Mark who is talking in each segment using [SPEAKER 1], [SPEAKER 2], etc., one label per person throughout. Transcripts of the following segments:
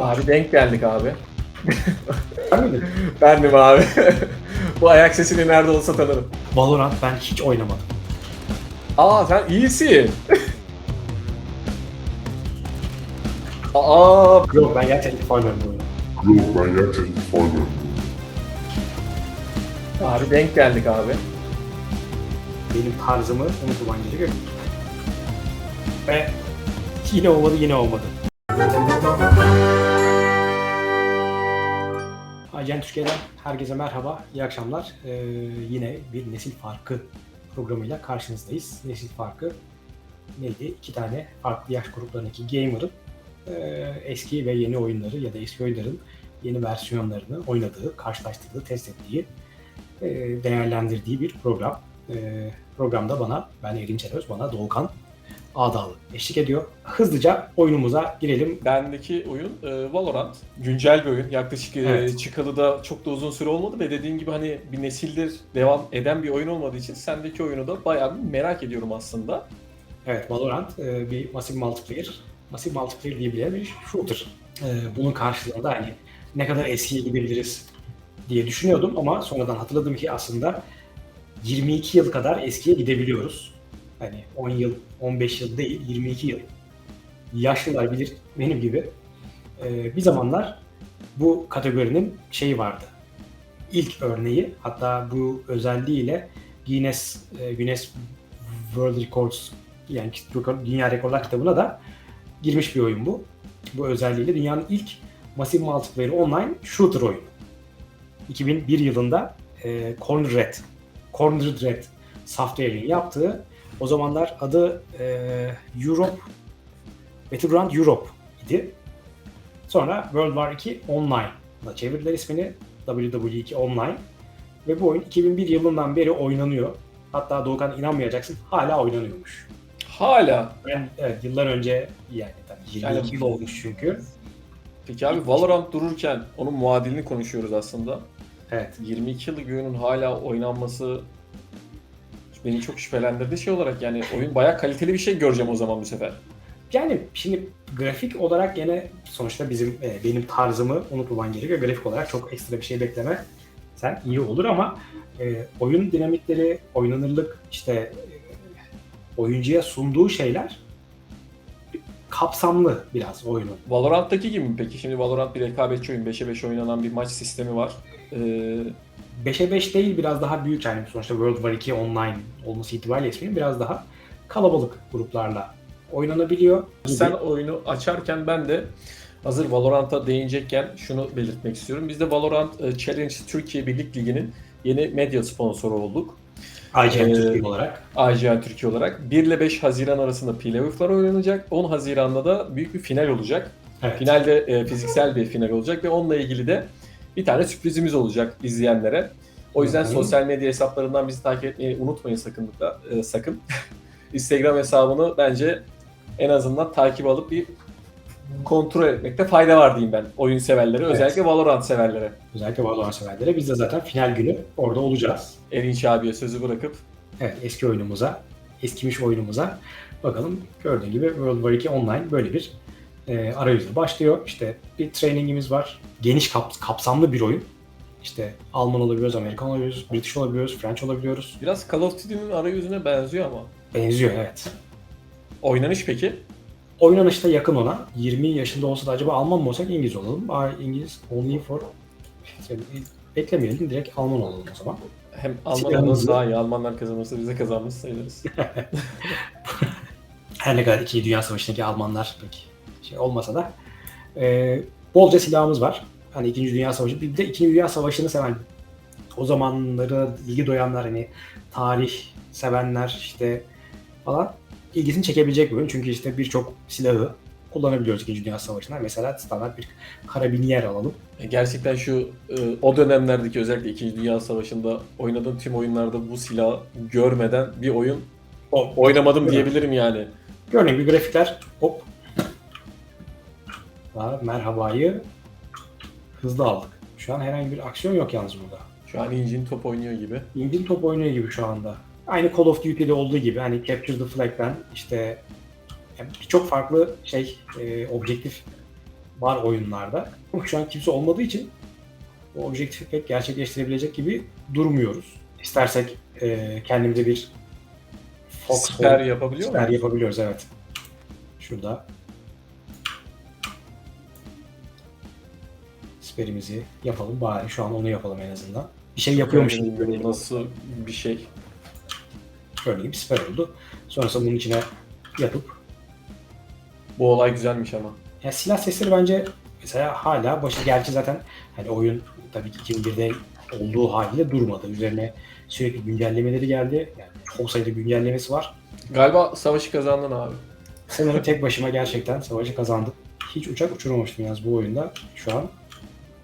[SPEAKER 1] Abi denk geldik abi.
[SPEAKER 2] Ben miydim?
[SPEAKER 1] Bendim abi. Bu ayak sesini nerede olsa tanırım.
[SPEAKER 2] Valorant ben hiç oynamadım.
[SPEAKER 1] Aa sen iyisin. Aa
[SPEAKER 2] Yok ben gerçekten hiç oyunu.
[SPEAKER 3] Yok ben gerçekten sormuyorum.
[SPEAKER 1] abi denk geldik abi.
[SPEAKER 2] Benim tarzımı unutman gerekiyor. Ve yine olmadı yine olmadı. Ajen Türkiye'den herkese merhaba, iyi akşamlar. Ee, yine bir nesil farkı programıyla karşınızdayız. Nesil farkı neydi? İki tane farklı yaş gruplarındaki gamer'ın e, eski ve yeni oyunları ya da eski oyunların yeni versiyonlarını oynadığı, karşılaştırdığı, test ettiği, e, değerlendirdiği bir program. E, programda bana, ben Erin Çeröz, bana Doğukan Ağdağlı eşlik ediyor. Hızlıca oyunumuza girelim.
[SPEAKER 1] Bendeki oyun e, Valorant. Güncel bir oyun. Yaklaşık e,
[SPEAKER 2] Evet.
[SPEAKER 1] çıkalı da çok da uzun süre olmadı ve dediğin gibi hani bir nesildir devam eden bir oyun olmadığı için sendeki oyunu da bayağı bir merak ediyorum aslında.
[SPEAKER 2] Evet, Valorant e, bir masif multiplayer, masif multiplayer diyebilen bir shooter. E, bunun karşılığında hani ne kadar eskiye gidebiliriz diye düşünüyordum ama sonradan hatırladım ki aslında 22 yıl kadar eskiye gidebiliyoruz. Hani 10 yıl, 15 yıl değil, 22 yıl. Yaşlılar bilir benim gibi. E, bir zamanlar bu kategorinin şeyi vardı. İlk örneği hatta bu özelliğiyle Guinness, e, Guinness World Records yani Dünya Rekorlar kitabına da girmiş bir oyun bu. Bu özelliğiyle dünyanın ilk masif multiplayer online shooter oyunu. 2001 yılında e, Corner Red, Corner Red Software'in yaptığı o zamanlar adı e, Europe Battleground Europe idi. Sonra World War 2 Online'la çevirdiler ismini WWE2 Online ve bu oyun 2001 yılından beri oynanıyor. Hatta Doğukan inanmayacaksın hala oynanıyormuş.
[SPEAKER 1] Hala.
[SPEAKER 2] Ben evet yıllar önce yani tabii 22
[SPEAKER 1] Yani-
[SPEAKER 2] yıl olmuş çünkü.
[SPEAKER 1] Peki abi Valorant dururken onun muadilini konuşuyoruz aslında.
[SPEAKER 2] Evet.
[SPEAKER 1] 22 yıllık oyunun hala oynanması beni çok şüphelendirdi şey olarak yani oyun bayağı kaliteli bir şey göreceğim o zaman bu sefer.
[SPEAKER 2] Yani şimdi grafik olarak gene sonuçta bizim e, benim tarzımı unutmaman gerekiyor. Grafik olarak çok ekstra bir şey bekleme sen iyi olur ama e, oyun dinamikleri, oynanırlık işte e, oyuncuya sunduğu şeyler kapsamlı biraz oyunun.
[SPEAKER 1] Valorant'taki gibi mi peki? Şimdi Valorant bir rekabetçi oyun. 5'e 5 oynanan bir maç sistemi var. Ee,
[SPEAKER 2] 5'e 5 değil biraz daha büyük yani sonuçta World War 2 online olması itibariyle isminin biraz daha kalabalık gruplarla oynanabiliyor.
[SPEAKER 1] sen oyunu açarken ben de hazır Valorant'a değinecekken şunu belirtmek istiyorum. Biz de Valorant e, Challenge Türkiye Birlik Ligi'nin yeni medya sponsoru olduk.
[SPEAKER 2] IGN
[SPEAKER 1] Ee,
[SPEAKER 2] Türkiye olarak.
[SPEAKER 1] AJA Türkiye olarak 1 ile 5 Haziran arasında playoff'lar oynanacak. 10 Haziran'da da büyük bir final olacak.
[SPEAKER 2] Evet.
[SPEAKER 1] Finalde e, fiziksel bir final olacak ve onunla ilgili de bir tane sürprizimiz olacak izleyenlere. O yüzden
[SPEAKER 2] Hı hı.
[SPEAKER 1] sosyal medya hesaplarından bizi takip etmeyi unutmayın sakın. e, sakın. Instagram hesabını bence en azından takip alıp bir kontrol etmekte fayda var diyeyim ben oyun severlere,
[SPEAKER 2] Evet.
[SPEAKER 1] özellikle Valorant severlere.
[SPEAKER 2] Özellikle Valorant severlere. Biz de zaten final günü orada olacağız.
[SPEAKER 1] Erinç abiye sözü bırakıp
[SPEAKER 2] Evet eski oyunumuza, eskimiş oyunumuza bakalım. Gördüğün gibi World War 2 Online böyle bir e, arayüzle başlıyor. İşte bir trainingimiz var. Geniş kap- kapsamlı bir oyun. İşte Alman olabiliyoruz, Amerikan olabiliyoruz, British olabiliyoruz, French olabiliyoruz.
[SPEAKER 1] biraz Call of Duty'nin arayüzüne benziyor ama.
[SPEAKER 2] Benziyor evet.
[SPEAKER 1] Oynanış peki?
[SPEAKER 2] Oynanışta yakın ona. 20 yaşında olsa da acaba Alman mı olsak İngiliz olalım. Aa, İngiliz only for... Yani beklemeyelim direkt Alman olalım o zaman.
[SPEAKER 1] Hem Alman olması daha iyi. Almanlar kazanırsa biz de kazanmış sayılırız.
[SPEAKER 2] Her ne kadar 2. Dünya Savaşı'ndaki Almanlar pek şey olmasa da e, bolca silahımız var. Hani 2. Dünya Savaşı, bir de 2. Dünya Savaşı'nı seven, o zamanları ilgi duyanlar hani tarih sevenler işte falan ilgisini çekebilecek bir oyun. Çünkü işte birçok silahı kullanabiliyoruz 2. Dünya Savaşı'nda. Mesela standart bir karabiniyer alalım.
[SPEAKER 1] E, Gerçekten şu e, o dönemlerdeki özellikle 2. Dünya Savaşı'nda oynadığım tüm oyunlarda bu silahı görmeden bir oyun
[SPEAKER 2] O,
[SPEAKER 1] oynamadım diyebilirim yani.
[SPEAKER 2] Gördüğün gibi grafikler hop. Daha merhabayı hızlı aldık. Şu an herhangi bir aksiyon yok yalnız burada.
[SPEAKER 1] Şu an İncin top oynuyor gibi.
[SPEAKER 2] İngil top oynuyor gibi şu anda. Aynı Call of Duty'de olduğu gibi hani Capture the Flag'den işte yani birçok farklı şey e, objektif var oyunlarda. Ama şu an kimse olmadığı için o objektifi pek gerçekleştirebilecek gibi durmuyoruz. İstersek e, kendimize bir Foxhole
[SPEAKER 1] Siper yapabiliyor
[SPEAKER 2] siper yapabiliyoruz evet. Şurada siperimizi yapalım bari şu an onu yapalım en azından. Bir şey yapıyormuş gibi görelim.
[SPEAKER 1] Nasıl bir şey?
[SPEAKER 2] Gördüğün gibi siper oldu. Sonrasında bunun içine yapıp
[SPEAKER 1] Bu olay güzelmiş ama.
[SPEAKER 2] Ya silah sesleri bence mesela hala başı gerçi zaten hani oyun tabii ki 2001'de olduğu haliyle durmadı. Üzerine sürekli güncellemeleri geldi. Yani çok sayıda güncellemesi var.
[SPEAKER 1] Galiba savaşı kazandın abi.
[SPEAKER 2] Sanırım tek başıma gerçekten savaşı kazandım. Hiç uçak uçurmamıştım yalnız bu oyunda. Şu an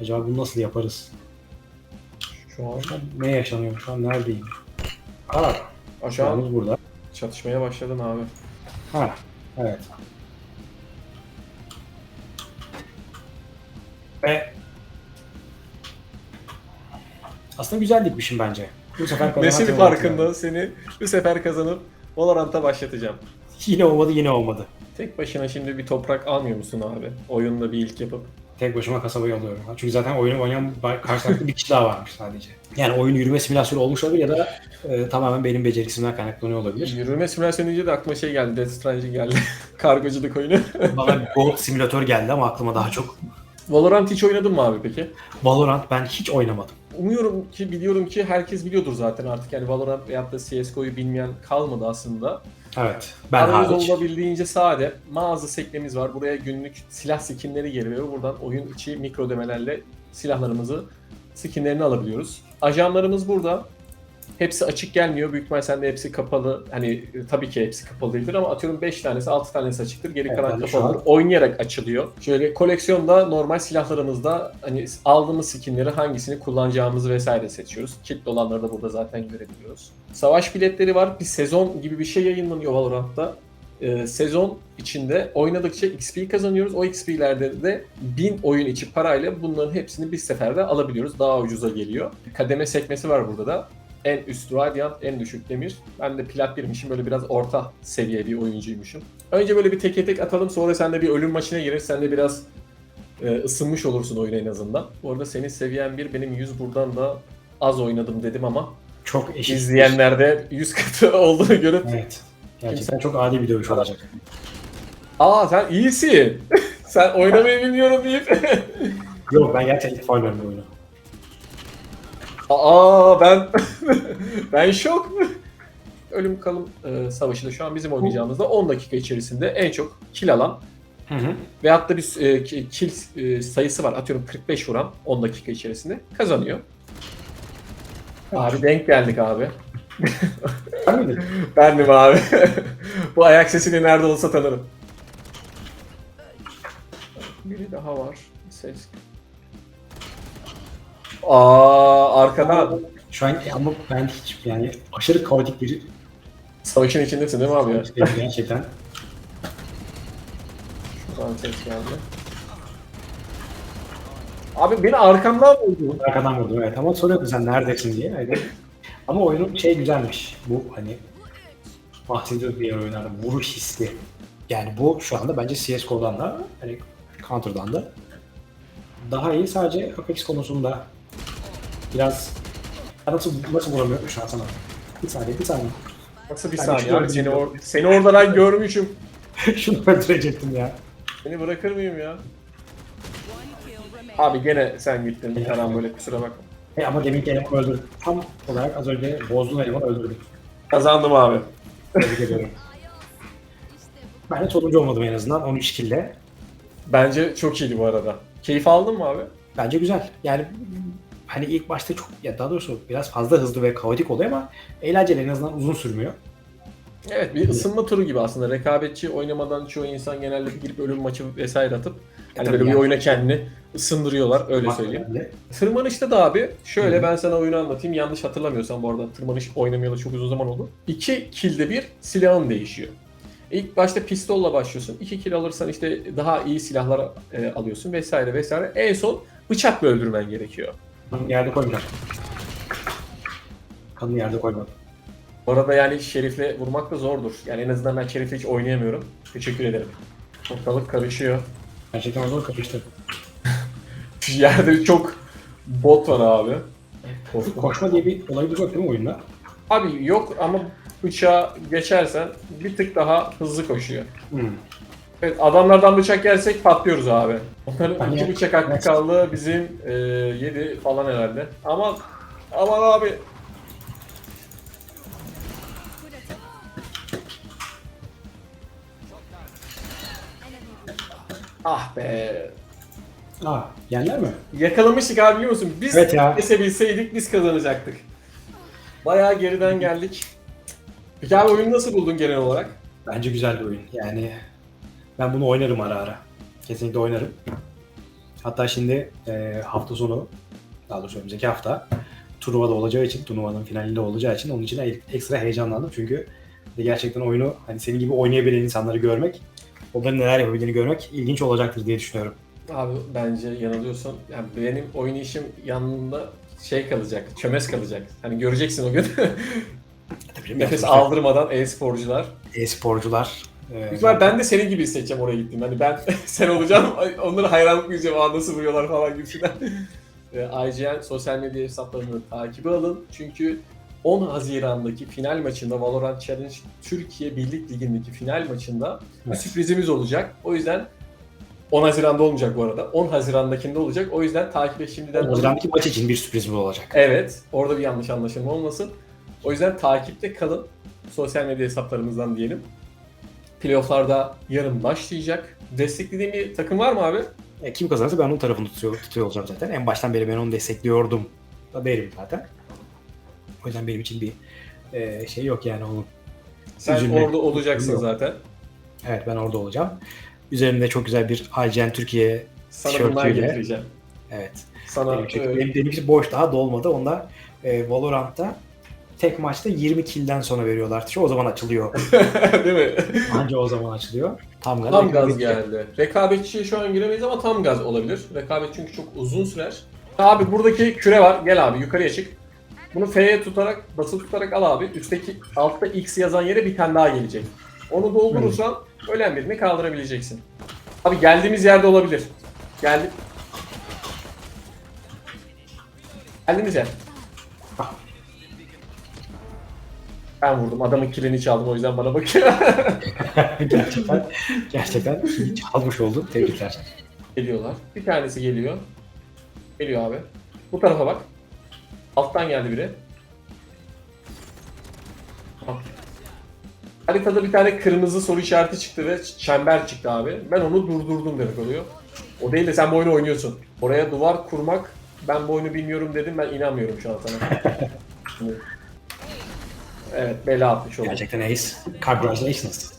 [SPEAKER 2] acaba bunu nasıl yaparız?
[SPEAKER 1] Şu an
[SPEAKER 2] ne yaşanıyor? Şu an neredeyim? Aa,
[SPEAKER 1] an
[SPEAKER 2] an burada.
[SPEAKER 1] çatışmaya başladın abi.
[SPEAKER 2] Ha, evet. Ve aslında güzel dikmişim bence. Bu sefer kazanan
[SPEAKER 1] Nesin
[SPEAKER 2] Teoman
[SPEAKER 1] farkında seni bu sefer kazanıp Valorant'a başlatacağım.
[SPEAKER 2] Yine olmadı yine olmadı.
[SPEAKER 1] Tek başına şimdi bir toprak almıyor musun abi? Oyunda bir ilk yapıp.
[SPEAKER 2] Tek başıma kasabayı alıyorum. Çünkü zaten oyunu oynayan karşı tarafta bir kişi daha varmış sadece. Yani oyun yürüme simülasyonu olmuş olabilir ya da e, tamamen benim beceriksizimden kaynaklanıyor olabilir.
[SPEAKER 1] Yürüme simülasyonu deyince de aklıma şey geldi. Death Stranding geldi. Kargoculuk oyunu.
[SPEAKER 2] Bana bir Gold simülatör geldi ama aklıma daha çok.
[SPEAKER 1] Valorant hiç oynadın mı abi peki?
[SPEAKER 2] Valorant ben hiç oynamadım.
[SPEAKER 1] Umuyorum ki biliyorum ki herkes biliyordur zaten artık yani Valorant veyahut da CSGO'yu bilmeyen kalmadı aslında.
[SPEAKER 2] Evet. Ben
[SPEAKER 1] Aramız
[SPEAKER 2] hariç.
[SPEAKER 1] olabildiğince sade mağaza sekmemiz var. Buraya günlük silah skinleri geliyor. Buradan oyun içi mikro ödemelerle silahlarımızı skinlerini alabiliyoruz. Ajanlarımız burada. Hepsi açık gelmiyor. Büyük ihtimal sende hepsi kapalı. Hani e, tabii ki hepsi kapalı değildir ama atıyorum 5 tanesi 6 tanesi açıktır. Geri
[SPEAKER 2] Evet,
[SPEAKER 1] kalan kapalıdır. Oynayarak açılıyor. Şöyle koleksiyonda normal silahlarımızda hani aldığımız skinleri hangisini kullanacağımızı vesaire seçiyoruz. Kitli olanları da burada zaten görebiliyoruz. Savaş biletleri var. Bir sezon gibi bir şey yayınlanıyor Valorant'ta. Ee, sezon içinde oynadıkça XP kazanıyoruz. O XP'lerde de 1000 oyun içi parayla bunların hepsini bir seferde alabiliyoruz. Daha ucuza geliyor. Kademe sekmesi var burada da. En üst Radiant, en düşük Demir. Ben de Plat 1'mişim. Böyle biraz orta seviye bir oyuncuymuşum. Önce böyle bir teke tek atalım. Sonra sen de bir ölüm maçına girer. Sen de biraz e, ısınmış olursun oyuna en azından. Bu arada senin seviyen bir, benim 100 buradan da az oynadım dedim ama
[SPEAKER 2] Çok eşit.
[SPEAKER 1] izleyenlerde 100 katı olduğunu görüp
[SPEAKER 2] Evet. Gerçekten çok adi bir dövüş olacak.
[SPEAKER 1] Aa sen iyisin. sen oynamayı bilmiyorum deyip.
[SPEAKER 2] Yok ben gerçekten ilk oynuyorum oyunu.
[SPEAKER 1] Aa ben ben şok. Ölüm kalım e, savaşı da şu an bizim oynayacağımızda 10 dakika içerisinde en çok kill alan
[SPEAKER 2] Hı hı.
[SPEAKER 1] veyahut da bir e, ki- kill e, sayısı var. Atıyorum 45 vuran 10 dakika içerisinde kazanıyor. Abi denk geldik abi.
[SPEAKER 2] Sen miydin?
[SPEAKER 1] Bendim abi. Bu ayak sesini nerede olsa tanırım. Biri daha var. Ses. Aa arkadan.
[SPEAKER 2] Şu an ama ben hiç yani aşırı kaotik bir
[SPEAKER 1] Savaşın içindesin değil mi abi ya?
[SPEAKER 2] şey gerçekten.
[SPEAKER 1] Şuradan ses geldi. Abi beni arkamdan vurdu.
[SPEAKER 2] Arkadan vurdum evet ama soruyordun sen neredesin diye. Öyle. Ama oyunun şey güzelmiş. Bu hani bahsediyoruz diğer oyunlarda vuruş hissi. Yani bu şu anda bence CSGO'dan da hani Counter'dan da daha iyi. Sadece Apex konusunda biraz Ya nasıl nasıl vuramıyorum şu an sana? Bir saniye bir saniye.
[SPEAKER 1] Nasıl bir saniye abi seni, or seni orada ben görmüşüm.
[SPEAKER 2] Şunu öldürecektim ya.
[SPEAKER 1] Seni bırakır mıyım ya? Abi gene sen gittin karambole kusura bakma.
[SPEAKER 2] E ama deminki elemanı öldürdüm. Tam olarak az önce bozduğun elemanı öldürdüm.
[SPEAKER 1] Kazandım abi.
[SPEAKER 2] Tebrik ediyorum. Ben de sonuncu olmadım en azından 13 kille.
[SPEAKER 1] Bence çok iyiydi bu arada. Keyif aldın mı abi?
[SPEAKER 2] Bence güzel. Yani hani ilk başta çok ya daha doğrusu biraz fazla hızlı ve kaotik oluyor ama eğlenceli en azından uzun sürmüyor.
[SPEAKER 1] Evet bir ısınma turu gibi aslında. Rekabetçi oynamadan çoğu insan genelde girip ölüm maçı vesaire atıp hani
[SPEAKER 2] tabii
[SPEAKER 1] böyle bir
[SPEAKER 2] yani.
[SPEAKER 1] oyuna kendini ısındırıyorlar öyle söyleyeyim. Tırmanışta da abi şöyle ben sana oyunu anlatayım. Yanlış hatırlamıyorsam bu arada tırmanış oynamayalı çok uzun zaman oldu. İki kilde bir silahın değişiyor. İlk başta pistolla başlıyorsun. İki kill alırsan işte daha iyi silahlar e, alıyorsun vesaire vesaire. En son bıçakla öldürmen gerekiyor.
[SPEAKER 2] Yerde koyma. Kanını yerde koyma.
[SPEAKER 1] Bu arada yani Şerif'le vurmak da zordur. Yani en azından ben Şerif'le hiç oynayamıyorum. Teşekkür ederim. Ortalık karışıyor.
[SPEAKER 2] Gerçekten o zaman kapıştı.
[SPEAKER 1] Yerde çok bot var abi. Korktum.
[SPEAKER 2] Koşma diye bir olayımız yok değil mi oyunda?
[SPEAKER 1] Abi yok ama bıçağı geçersen bir tık daha hızlı koşuyor.
[SPEAKER 2] Hmm.
[SPEAKER 1] Evet adamlardan bıçak yersek patlıyoruz abi. Onların iki bıçak hakkı kaldı bizim e, yedi falan herhalde. Aman aman abi. Ah be.
[SPEAKER 2] Aa, yenler mi?
[SPEAKER 1] Yakalamıştık abi biliyor musun? Biz
[SPEAKER 2] Evet ya.
[SPEAKER 1] kesebilseydik biz kazanacaktık. Bayağı geriden geldik. Peki abi oyunu nasıl buldun genel olarak?
[SPEAKER 2] Bence güzel bir oyun. Yani ben bunu oynarım ara ara. Kesinlikle oynarım. Hatta şimdi e, hafta sonu, daha doğrusu önümüzdeki hafta turnuvada olacağı için, turnuvanın finalinde olacağı için onun için ekstra heyecanlandım. Çünkü gerçekten oyunu hani senin gibi oynayabilen insanları görmek, onların neler yapabildiğini görmek ilginç olacaktır diye düşünüyorum.
[SPEAKER 1] Abi bence yanılıyorsun. Yani benim oyun işim yanında şey kalacak, çömez kalacak. Hani göreceksin o gün.
[SPEAKER 2] Tabii
[SPEAKER 1] Nefes aldırmadan e-sporcular.
[SPEAKER 2] E-sporcular. E,
[SPEAKER 1] Büyük ihtimal ben de senin gibi hissedeceğim oraya gittim. Hani ben sen olacağım, onları hayranlık duyacağım. Aa nasıl vuruyorlar falan gibisinden. E, IGN sosyal medya hesaplarını takibi alın. Çünkü 10 Haziran'daki final maçında Valorant Challenge Türkiye Birlik Ligi'ndeki final maçında bir
[SPEAKER 2] Evet.
[SPEAKER 1] sürprizimiz olacak. O yüzden 10 Haziran'da olmayacak bu arada. 10 Haziran'dakinde olacak. O yüzden takibe şimdiden alın.
[SPEAKER 2] Haziran'daki maç için bir sürpriz mi olacak?
[SPEAKER 1] Evet. Orada bir yanlış anlaşılma olmasın. O yüzden takipte kalın. Sosyal medya hesaplarımızdan diyelim. Playoff'larda yarın başlayacak. Desteklediğin bir takım var mı abi?
[SPEAKER 2] E, kim kazanırsa ben onun tarafını tutuyor, tutuyor olacağım zaten. En baştan beri ben onu destekliyordum da derim zaten. O yüzden benim için bir e, şey yok yani onun.
[SPEAKER 1] Sen
[SPEAKER 2] Üzülme.
[SPEAKER 1] orada olacaksın
[SPEAKER 2] Yok.
[SPEAKER 1] zaten.
[SPEAKER 2] Evet ben orada olacağım. Üzerimde çok güzel bir IGN Türkiye
[SPEAKER 1] Sana bunlar getireceğim.
[SPEAKER 2] evet.
[SPEAKER 1] Sana
[SPEAKER 2] Benim,
[SPEAKER 1] e,
[SPEAKER 2] benim, benim boş daha dolmadı. Onda e, Valorant'ta tek maçta 20 kill'den sonra veriyorlar. tişört. O zaman açılıyor.
[SPEAKER 1] değil mi?
[SPEAKER 2] Anca o zaman açılıyor. Tam gaz.
[SPEAKER 1] tam gaz
[SPEAKER 2] rekabetçi.
[SPEAKER 1] geldi. Rekabetçiye şu an giremeyiz ama tam gaz olabilir. Rekabet çünkü çok uzun sürer. Abi buradaki küre var. Gel abi yukarıya çık. Bunu F'ye tutarak, basılı tutarak al abi. Üstteki altta X yazan yere bir tane daha gelecek. Onu doldurursan ölen birini kaldırabileceksin. Abi geldiğimiz yerde olabilir. Geldi. Geldiğimiz yer. Ben vurdum. Adamın kilini çaldım o yüzden bana bakıyor.
[SPEAKER 2] gerçekten gerçekten çalmış oldun. Tebrikler.
[SPEAKER 1] Geliyorlar. Bir tanesi geliyor. Geliyor abi. Bu tarafa bak. Alttan geldi biri. Bak. Haritada bir tane kırmızı soru işareti çıktı ve çember çıktı abi. Ben onu durdurdum demek oluyor. O değil de sen bu oyunu oynuyorsun. Oraya duvar kurmak ben bu oyunu bilmiyorum dedim ben inanmıyorum şu an sana. Evet bela atmış oldum.
[SPEAKER 2] Gerçekten ace. Congratulations.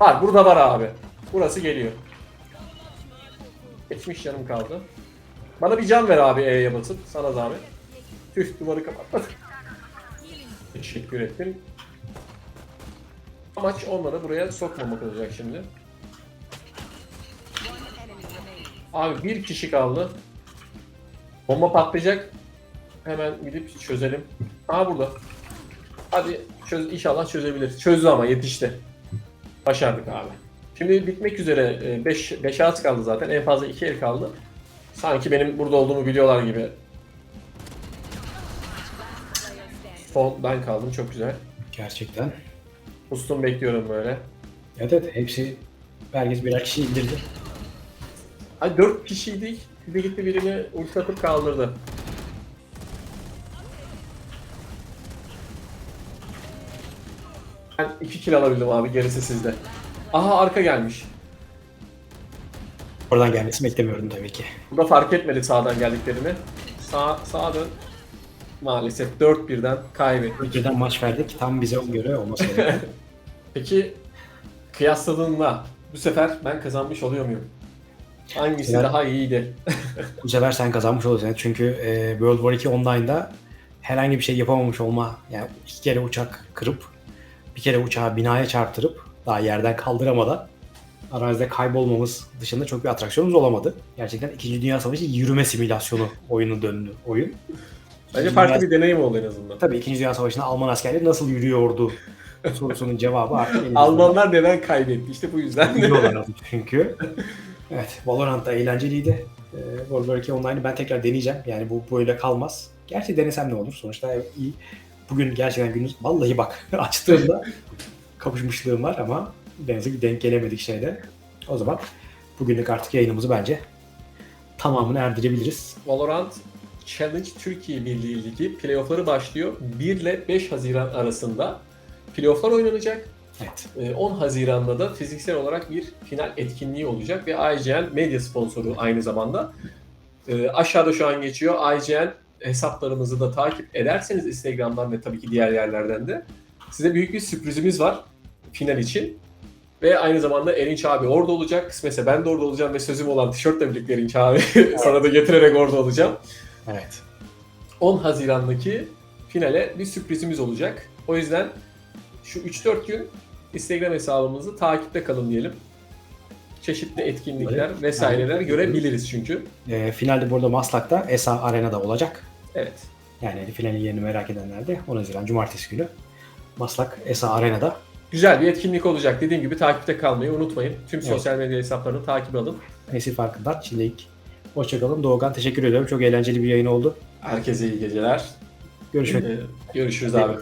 [SPEAKER 1] Var burada var abi. Burası geliyor. Geçmiş canım kaldı. Bana bir can ver abi E'ye basıp sana zahmet. Tüh duvarı kapatmadım. Teşekkür ettim. Amaç onları buraya sokmamak olacak şimdi. Abi bir kişi kaldı. Bomba patlayacak. Hemen gidip çözelim. Aha burada. Hadi çöz, inşallah çözebilir. Çözdü ama yetişti. Başardık abi. Şimdi bitmek üzere 5 5 az kaldı zaten. En fazla 2 el kaldı. Sanki benim burada olduğumu biliyorlar gibi. Son ben kaldım çok güzel.
[SPEAKER 2] Gerçekten.
[SPEAKER 1] Ustum bekliyorum böyle.
[SPEAKER 2] Evet evet hepsi herkes birer kişi indirdi.
[SPEAKER 1] Ay 4 kişiydik. Bir gitti birini ulti atıp kaldırdı. Ben 2 kill alabildim abi gerisi sizde. Aha arka gelmiş.
[SPEAKER 2] Oradan gelmesini beklemiyordum tabii ki.
[SPEAKER 1] Burada fark etmedi sağdan geldiklerini. Sağ, sağa dön. Maalesef 4-1'den kaybettik.
[SPEAKER 2] Önceden maç verdik. Tam bize göre olması gerekiyor.
[SPEAKER 1] Peki kıyasladığında bu sefer ben kazanmış oluyor muyum? Hangisi
[SPEAKER 2] Evet.
[SPEAKER 1] daha iyiydi?
[SPEAKER 2] Bu sefer sen kazanmış olacaksın. Çünkü e, World War 2 Online'da herhangi bir şey yapamamış olma, yani iki kere uçak kırıp, bir kere uçağı binaya çarptırıp, daha yerden kaldıramadan arazide kaybolmamız dışında çok bir atraksiyonumuz olamadı. Gerçekten 2. Dünya Savaşı yürüme simülasyonu oyunu döndü oyun.
[SPEAKER 1] Bence farklı
[SPEAKER 2] Dünya-
[SPEAKER 1] bir deneyim oldu en azından.
[SPEAKER 2] Tabii 2. Dünya Savaşı'nda Alman askerleri nasıl yürüyordu sorusunun cevabı artık elimizde.
[SPEAKER 1] Almanlar neden kaybetti? İşte bu yüzden.
[SPEAKER 2] Biliyorlar çünkü. Evet, Valorant da eğlenceliydi. Ee, World War II Online'ı ben tekrar deneyeceğim. Yani bu böyle kalmaz. Gerçi denesem ne olur? Sonuçta iyi. Bugün gerçekten günümüz vallahi bak açtığımda kapışmışlığım var ama ne yazık ki denk gelemedik şeyde. O zaman bugünlük artık yayınımızı bence tamamını erdirebiliriz.
[SPEAKER 1] Valorant Challenge Türkiye Birliği Ligi playoffları başlıyor. 1 ile 5 Haziran arasında playofflar oynanacak.
[SPEAKER 2] Evet.
[SPEAKER 1] Ee, 10 Haziran'da da fiziksel olarak bir final etkinliği olacak ve IGN medya sponsoru aynı zamanda. Ee, aşağıda şu an geçiyor. IGN hesaplarımızı da takip ederseniz Instagram'dan ve tabii ki diğer yerlerden de size büyük bir sürprizimiz var final için. Ve aynı zamanda Erinç abi orada olacak. Kısmetse ben de orada olacağım ve sözüm olan tişörtle birlikte Erinç abi sana da getirerek orada olacağım.
[SPEAKER 2] Evet.
[SPEAKER 1] 10 Haziran'daki finale bir sürprizimiz olacak. O yüzden şu 3-4 gün Instagram hesabımızı takipte kalın diyelim. Çeşitli etkinlikler
[SPEAKER 2] Evet.
[SPEAKER 1] vesaireler
[SPEAKER 2] Evet.
[SPEAKER 1] görebiliriz çünkü.
[SPEAKER 2] Ee, finalde burada Maslak'ta ESA Arena'da olacak.
[SPEAKER 1] Evet.
[SPEAKER 2] Yani finalin yerini merak edenler de 10 Haziran Cumartesi günü Maslak ESA Arena'da.
[SPEAKER 1] Güzel bir etkinlik olacak. Dediğim gibi takipte kalmayı unutmayın. Tüm
[SPEAKER 2] Evet.
[SPEAKER 1] sosyal medya hesaplarını takip alın.
[SPEAKER 2] Nesil farkından şimdilik hoşçakalın. Doğukan teşekkür ediyorum. Çok eğlenceli bir yayın oldu.
[SPEAKER 1] Herkese iyi geceler.
[SPEAKER 2] Görüşmek
[SPEAKER 1] Ee, Görüşürüz abi.